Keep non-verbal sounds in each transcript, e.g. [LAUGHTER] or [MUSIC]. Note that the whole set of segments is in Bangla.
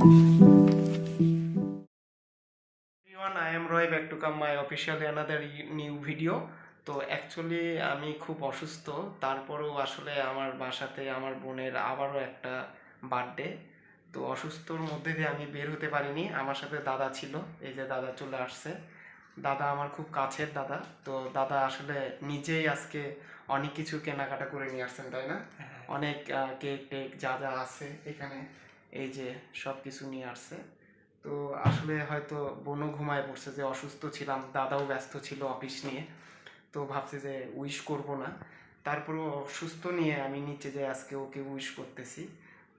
am Roy back to come my official another new video. তো অ্যাকচুয়ালি আমি খুব অসুস্থ তারপরেও আসলে আমার বাসাতে আমার বোনের আবারও একটা বার্থডে তো অসুস্থর মধ্যে দিয়ে আমি বের হতে পারিনি আমার সাথে দাদা ছিল এই যে দাদা চলে আসছে। দাদা আমার খুব কাছের দাদা তো দাদা আসলে নিজেই আজকে অনেক কিছু কেনাকাটা করে নিয়ে আসছেন তাই না? অনেক কেক টেক যা যা আছে এখানে। এই যে সব কিছু নিয়ে আসছে। তো আসলে হয়তো বোনও ঘুমায় পড়ছে যে অসুস্থ ছিলাম, দাদাও ব্যস্ত ছিল অফিস নিয়ে। তো ভাবছে যে উইশ করব না। তারপরেও অসুস্থ নিয়ে আমি নিচে যে আজকে ওকে উইশ করতেছি।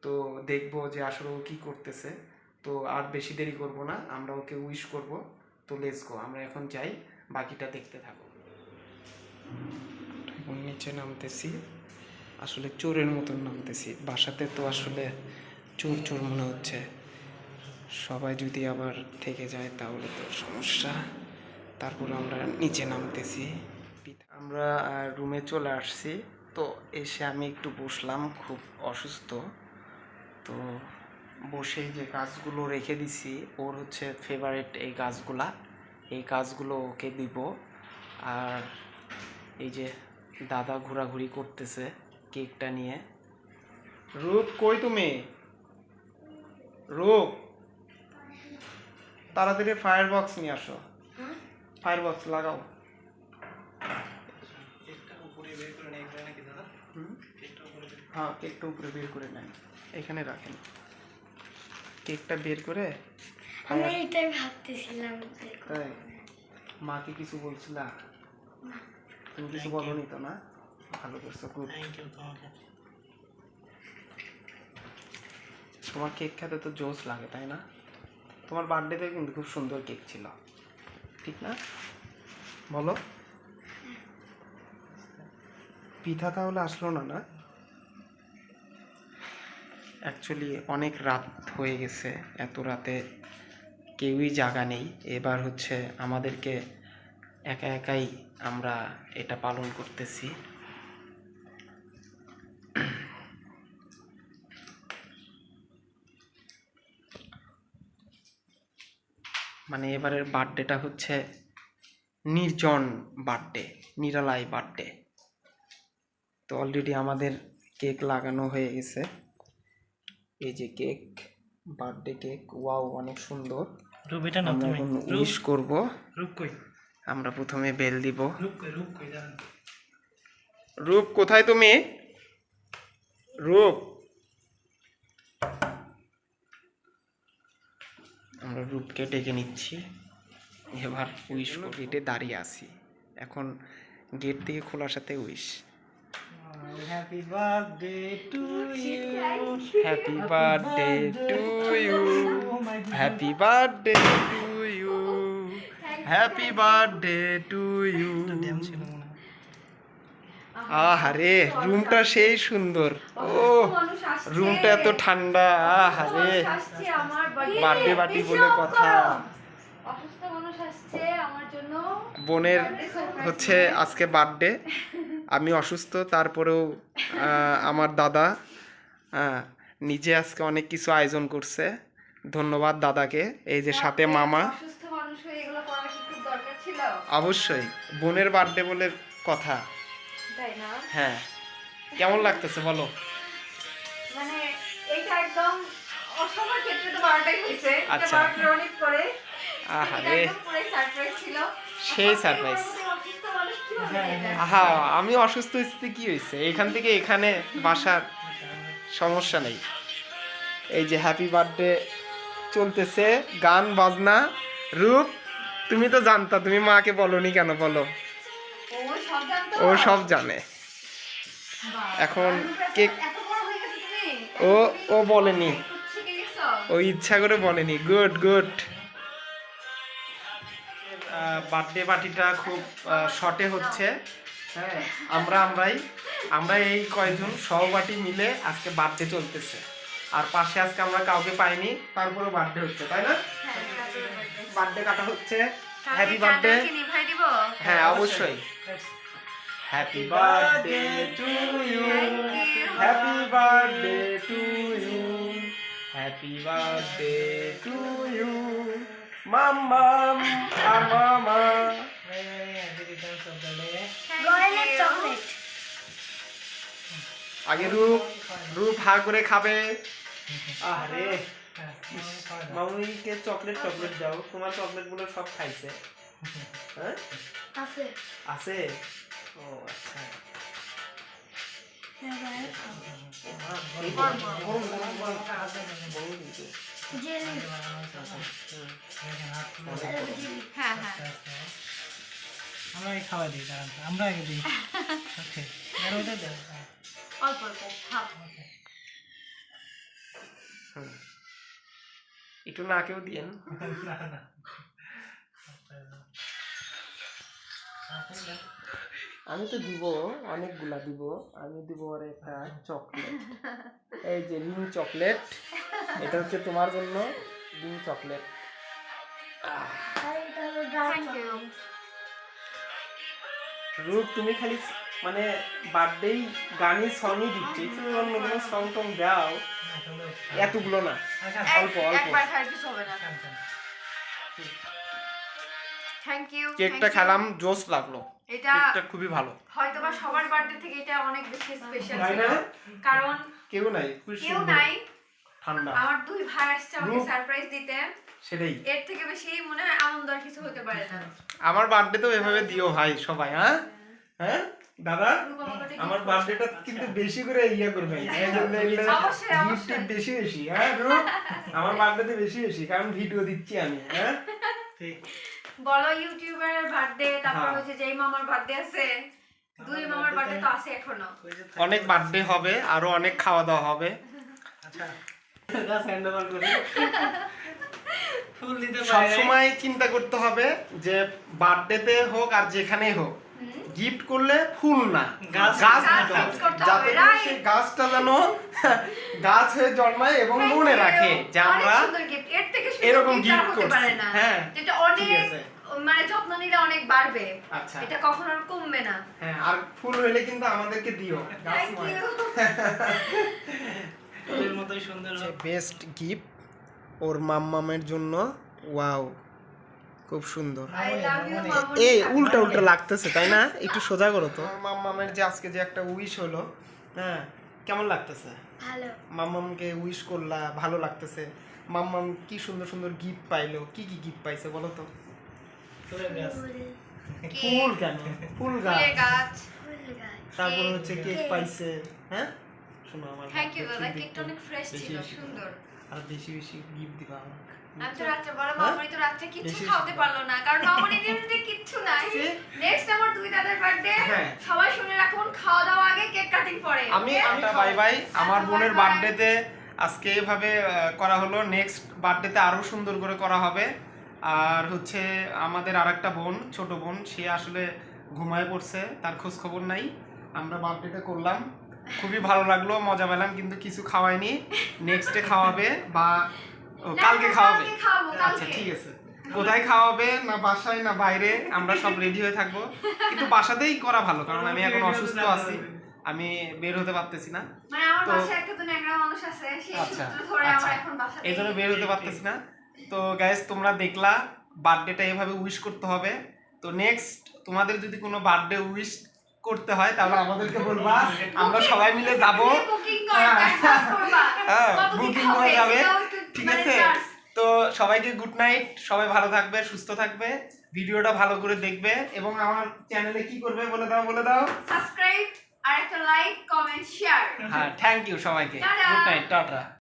তো দেখব যে আসলে ও কী করতেছে। তো আর বেশি দেরি করব না, আমরা ওকে উইশ করব। তো লেটস গো আমরা এখন যাই, বাকিটা দেখতে থাকো। নিচে নামতেছি, আসলে চোরের মতন নামতেছি। বাসাতে তো আসলে চোর চোর মনে হচ্ছে। সবাই যদি আবার থেকে যায় তাহলে তো সমস্যা। তারপর আমরা নিচে নামতেছি। আমরা রুমে চলে আসছি। তো এসে আমি একটু বসলাম, খুব অসুস্থ। তো বসে যে গাছগুলো রেখে দিছি, ওর হচ্ছে ফেভারেট এই গাছগুলা এই গাছগুলো ওকে দিব। আর এই যে দাদা ঘোরাঘুরি করতেছে কেকটা নিয়ে। রূপ, কই তুমি? রূপ তাড়াতাড়ি ফায়ার বক্স নিয়ে আসো। ফায়ার বক্স লাগাও। হ্যাঁ কেকটা উপরে বের করে নেন। এখানে রাখেন। কেকটা বের করে আমি এটাই ভাবতেছিলাম তাই? মাকে কিছু বলছিলা? তুমি কিছু বলনি তো না? ভালো করছ গুড। তোমার কেক খেতে তো জোস লাগে, তাই না? তোমার বার্থডেতে কিন্তু খুব সুন্দর কেক ছিল। ঠিক না? বলো। পিঠা তাহলে আসলো না না? অ্যাকচুয়ালি অনেক রাত হয়ে গেছে, এত রাতে কেউই জাগা নেই। এবার হচ্ছে আমাদেরকে একা একাই আমরা এটা পালন করতেছি। মানে এবারের বার্থডেটা হচ্ছে নির্জন বার্থডে নিরালাই বার্থডে। তো অলরেডি আমাদের কেক লাগানো হয়ে গেছে। এই যে কেক বার্থডে কেক ওয়াও অনেক সুন্দর। রূপ এটা না তুমি। উইশ করব। রূপ কই? আমরা প্রথমে বেল দিব। রূপ কই রূপ কই রূপ কোথায় তুমি? রূপ। আমরা রূপকে ডেকে নিচ্ছি। এবার উইশ গেটে দাঁড়িয়ে আছি। এখন গেট থেকে খোলার সাথে wish happy birthday to you happy birthday to you happy birthday to you happy birthday to you dam ছিল মনে হয় আহারে রুমটা সেই সুন্দর। ও রুমটা এত ঠান্ডা আহারে। বার্থডে পার্টি বলে কথা। বোনের হচ্ছে আজকে বার্থডে। আমি অসুস্থ তারপরেও আমার দাদা নিজে আজকে অনেক কিছু আয়োজন করছে। ধন্যবাদ দাদাকে। এই যে সাথে মামা। অবশ্যই। বোনের বার্থডে বলে কথা। তাই না? হ্যাঁ। কেমন লাগতেছে বলো? মানে এটা একদম অসময় ক্ষেত্রে তো বারোটাই হয়েছে। আচ্ছা। অনেক পরে আহারে সেই সারপ্রাইজ অসুস্থ মানুষ আহা আমি অসুস্থ স্থিতি কি হয়েছে? এখান থেকে এখানে বাসার সমস্যা নেই। এই যে হ্যাপি বার্থডে চলতেছে গান বাজনা রূপ তুমি তো জানতা তুমি মাকে বলনি কেন বলো? ও সব জানতো? ও সব জানে। এখন কেক এত বড় হয়ে গেছে তুমি? ও ও বলেনি। ও ইচ্ছা করে বলেনি। Good good. বার্থডে পার্টিটা খুব শর্টে হচ্ছে। হ্যাঁ আমরা আমরাই আমরা এই কয়জন সহপাঠী মিলে আজকে বার্থডে চলতেছে। আর পাশে আজকে আমরা কাউকে পাইনি তারপরে বার্থডে হচ্ছে তাই না? হ্যাঁ। বার্থডে। কাটা হচ্ছে। হ্যাপি বার্থডে হ্যাঁ অবশ্যই। Happy birthday to you happy birthday to you happy birthday to you মাম্মাম মামা Very, very happy returns of the day. রয়্যালের আগে রূপ রূপ হা করে খাবে। আরে মামা মামুনিকে চকলেট চকলেট দাও। তোমার চকলেটগুলো সব খাইছে। হ্যাঁ? আছে। আছে? ও আচ্ছা হ্যাঁ হ্যাঁ। আমরা খাওয়া দিই দাঁড়ান। আমরা আগে দিই ওকে অল্প অল্প হাফ। একটু নাকেও দিয়েন না না আপনি দাও। আমি তো দিব অনেকগুলা দিব। আমি দিব ওর একটা চকলেট এই যে রিং চকলেট এটা হচ্ছে তোমার জন্য রিং চকলেট আর রূপ তুমি খালি মানে বার্থডেই গানই সঙ্গই দিচ্ছি। তুমি অন্য কোনো সং টং দাও। এতগুলো না। অল্প, অল্প। কেকটা খেলাম জোস লাগল। এটা খুবই ভালো। হয়তোবা সবার বার্থডে থেকে এটা অনেক বেশি স্পেশাল ছিল। কারণ কেউ নাই কেউ নাই। ঠান্ডা। আমার দুই ভাই আসছে আমাকে সারপ্রাইজ দিতে। সেটাই। এর থেকে বেশি মনে হয় আনন্দ আর কিছু হতে পারে না। আমার বার্থডে তো এভাবে দিও ভাই সবাই হ্যাঁ? হ্যাঁ? দাদা আমার। বার্থডেটা কিন্তু বেশি করে ইয়ে করবে। [LAUGHS] বেশি বেশি হ্যাঁ আমার বার্থডেতে বেশি বেশি কারণ ভিডিও দিচ্ছি আমি হ্যাঁ? ঠিক [LAUGHS] বলো ইউটিউবারের বার্থডে তারপর হ্যাঁ। হচ্ছে যেই মামার বার্থডে আছে দুই মামার বার্থডে তো আছে এখনও। অনেক বার্থডে হবে আরও অনেক খাওয়া দাওয়া হবে। আচ্ছা। জাস্ট হ্যান্ড ওভার করি। ফুল দিতে সব পারে সময় চিন্তা করতে হবে যে বার্থডেতে হোক আর যেখানেই হোক গিফট করলে ফুল না। গাছ দিতে হবে যাতে সেই গাছটা যেন গাছ হয়ে জন্মায় এবং মনে রাখে যে আমরা এরকম করছি। না। হ্যাঁ, যেটা অনেক মানে যত্ন নিলে অনেক বাড়বে। আচ্ছা। এটা কখনো আর কমবে না। হ্যাঁ আর ফুল হইলে কিন্তু আমাদেরকে দিও। [LAUGHS] ফুলের মতোই সুন্দর বেস্ট গিফট ওর মাম্মামের জন্য। ওয়াও খুব সুন্দর। আই লাভ ইউ মামুনি। এই উল্টা উল্টা লাগতেছে তাই না? একটু সোজা করো তো। মাম্মামের যে আজকে যে একটা উইশ হলো হ্যাঁ কেমন লাগতেছে? ভালো। মাম্মামকে উইশ করলা ভালো লাগতেছে। মাম্মাম কি সুন্দর সুন্দর গিফট পাইলো? কি কি গিফট পাইছে বলো তো? ফুল ফুল কেন? ফুল গাছ। ফুল গাছ। তারপর কেক, হচ্ছে কেক। পাইছে হ্যাঁ? শোনো আমার থ্যাংক ইউ বার্থডে দাদা কেকটা অনেক ফ্রেশ ছিল সুন্দর। আর বেশি বেশি গিফট দিবা আমাকে। আমি তো রাত্রে বড় হ্যাঁ? তো রাত্রে কিচ্ছু খাওয়াতে পারল না কারণ ডিউটিতে কিচ্ছু নাই। নেক্সট আমার দুই দাদার বার্থডে হ্যাঁ। সবাই শুনে রাখুন খাওয়া দাওয়া আগে কেক কাটিং পরে। আমি okay? আমি বাই বাই আমার আচ্ছা, বোনের. বার্থডেতে আজকে এভাবে করা হলো। নেক্সট বার্থডেতে আরও সুন্দর করে করা হবে। আর হচ্ছে আমাদের আর একটা বোন ছোটো বোন সে আসলে ঘুমায় পড়ছে তার খোঁজ খবর নাই। আমরা বার্থডেটা করলাম। খুবই ভালো লাগল মজা পেলাম কিন্তু কিছু খাওয়ায়নি। নেক্সটে খাওয়াবে বা ও, কালকে খাওয়াবে। আচ্ছা ঠিক আছে। কোথায় খাওয়াবে না বাসায় না বাইরে আমরা সব রেডি হয়ে থাকব। কিন্তু বাসাতেই করা ভালো কারণ আমি এখন অসুস্থ আছি। আমি বের হতে পারতেছি না। মানে আচ্ছা, আচ্ছা। এই জন্য বের হতে পারতেছি না। তো গাইস তোমরা দেখলা বার্থডেটা এভাবে উইশ করতে হবে। তো নেক্সট তোমাদের যদি কোনো বার্থডে উইশ করতে হয় তাহলে আমাদেরকে বলবা। আমরা সবাই মিলে যাব। বুকিং করে হ্যাঁ। হ্যাঁ, যাবে। ঠিক মানে আছে? তো সবাইকে গুড নাইট সবাই ভালো থাকবে সুস্থ থাকবে। ভিডিওটা ভালো করে দেখবে। এবং আমার চ্যানেলে কি করবে বলে দাও বলে দাও। সাবস্ক্রাইব আর একটা লাইক কমেন্ট শেয়ার হ্যাঁ থ্যাংক ইউ সবাইকে। Good night tata